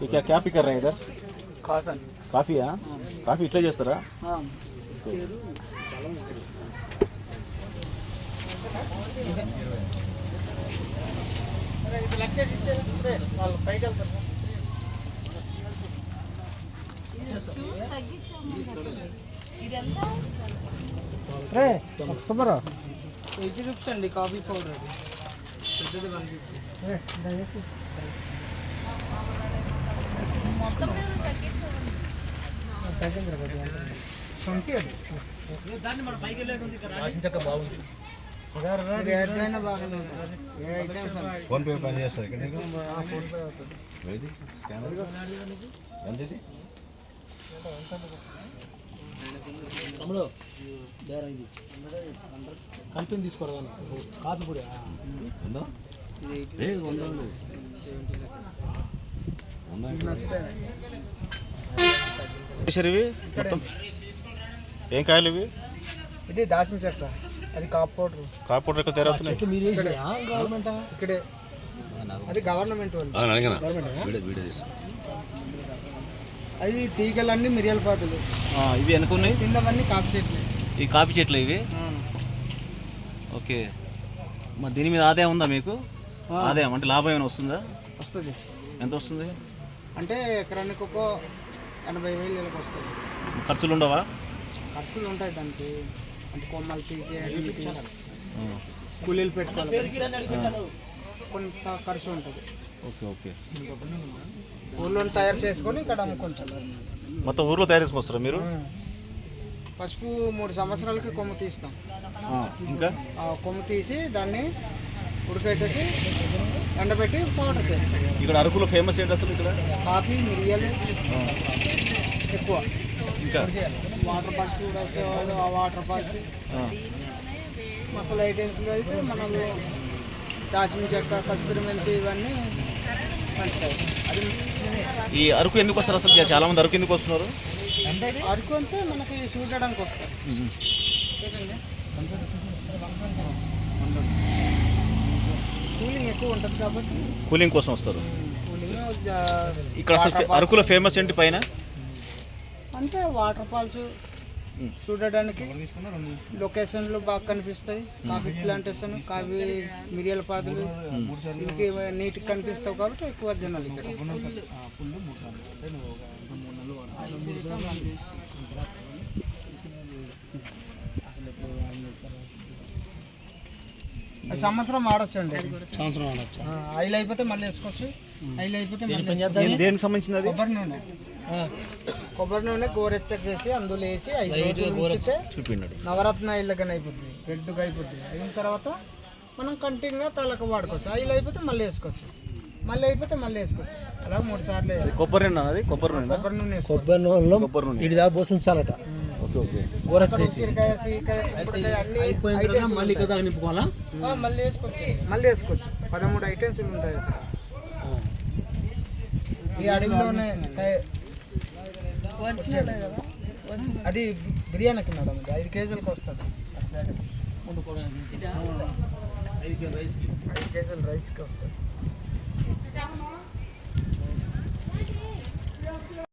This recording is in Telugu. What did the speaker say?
ये क्या क्या पी कर रहे हैं इधर కాటన్ కాఫీయా కాఫీ ఇట్లా చేస్తారా లెక్కేసి ఇచ్చేది వాళ్ళు పైకి వెళ్తారు ఎయిటీ రూపీస్ అండి కాఫీ పౌడర్ అది పెద్దది వన్ ఫిఫ్టీ ఫోన్ పే పని చేస్తుంది ఎంత తమ్ముడు బేరా ఇది కంపెనీ కూడా ఏ ఇవి? మొత్తం. కాయలు ఇవి? ఇది దాచిన చెక్క. అది కాప్ పౌడర్. కాకపోతే ఎక్కడ తయారవుతున్నాయి. మీరు గవర్నమెంట్ ఇక్కడే. అది గవర్నమెంట్ అవి తీగలన్నీ మిరియాల పాతులు. ఇవి వెనక ఉన్నాయి? చిన్నవన్నీ కాపు చెట్లు. ఈ కాఫీ చెట్లు ఇవి? ఓకే. మరి దీని మీద ఆదాయం ఉందా మీకు? ఆదాయం అంటే లాభం ఏమైనా వస్తుందా? వస్తుంది. ఎంత వస్తుంది? అంటే ఎకరానికి ఒక ఎనభై వేలు నెలకు వస్తుంది. ఖర్చులు ఉండవా ఖర్చులు ఉంటాయి దానికి. అంటే కొమ్మలు తీసి కూలీలు పెట్టుకోవాలి కొంత ఖర్చు ఉంటుంది ఓకే ఓకే. ఊళ్ళో తయారు చేసుకొని ఇక్కడ అమ్ముకుంటాం. మొత్తం ఊర్లో తయారు చేసుకొస్తారా మీరు? పసుపు మూడు సంవత్సరాలకి కొమ్ము తీస్తాం. ఇంకా? కొమ్ము తీసి దాన్ని ఉడకబెట్టేసి ఎండబెట్టి పౌడర్ చేస్తాం. ఇక్కడ అరకులో ఫేమస్ ఏంటి అసలు ఇక్కడ? కాఫీ మిరియాలు ఎక్కువ. ఇంకా? వాటర్ పాల్స్ కూడా సేవలు ఆ వాటర్ పాల్స్ ఆ, మసాలా ఐటమ్స్లో అయితే మనం దాచిన చెక్క కస్తూరి మెంతి ఇవన్నీ పంచుతాయి అది ఈ అరకు ఎందుకు వస్తారు అసలు? చాలా మంది అరకు ఎందుకు వస్తున్నారు? అరకు అంతే మనకి చూడడానికి కూలింగ్ ఎక్కువ ఉంటుంది కాబట్టి కూలింగ్ కోసం వస్తారు. కూలింగ్ ఇక్కడ అసలు అరకులో ఫేమస్ ఏంటి పైన? అంటే వాటర్ ఫాల్స్ చూడడానికి లొకేషన్లు బాగా కనిపిస్తాయి. కాఫీ ప్లాంటేషన్ కాఫీ మిరియాల పాదులు. ఇంకే నీట్గా కనిపిస్తావు కాబట్టి ఎక్కువ జనాలు ఇక్కడ. సంవత్సరం వాడచ్చు అండి సంవత్సరం ఆడొచ్చు ఆయిల్ అయిపోతే మళ్ళీ వేసుకోవచ్చు. ఆయిల్ అయిపోతే మళ్ళీ దేనికి సంబంధించింది అది? కొబ్బరి నూనె. కొబ్బరి నూనె గోరెచ్చ చేసి అందులో వేసి ఐదు రోజులు చూపిండండి నవరత్న ఆయిల్గానే అయిపోతుంది రెడ్గా అయిపోతుంది అయిన తర్వాత మనం కంటిన్యూగా తలకు వాడుకోవచ్చు. ఆయిల్ అయిపోతే మళ్ళీ వేసుకోవచ్చు. మళ్ళీ అయిపోతే మళ్ళీ వేసుకోవచ్చు. అలా మూడు సార్లు వేయాలి. కొబ్బరి నూనె అది కొబ్బరి నూనె కొబ్బరి నూనె కొబ్బరి నూనెలో కొబ్బరి నూనె. ఇడి దాకా పోసి ఉంచాలట. Okay okay. అన్ని items మళ్ళీ. కదా నింపుకోవాలా? ఆ, మళ్ళీ వేసుకోవచ్చు. మళ్ళీ వేసుకోవచ్చు. పదమూడు ఐటమ్స్ ఉంటాయి. ఈ అడవిలోనే అది బిర్యానీకి మేడం ఐదు కేజీలకు వస్తుంది. ఐదు కేజీలు రైస్కి వస్తుంది.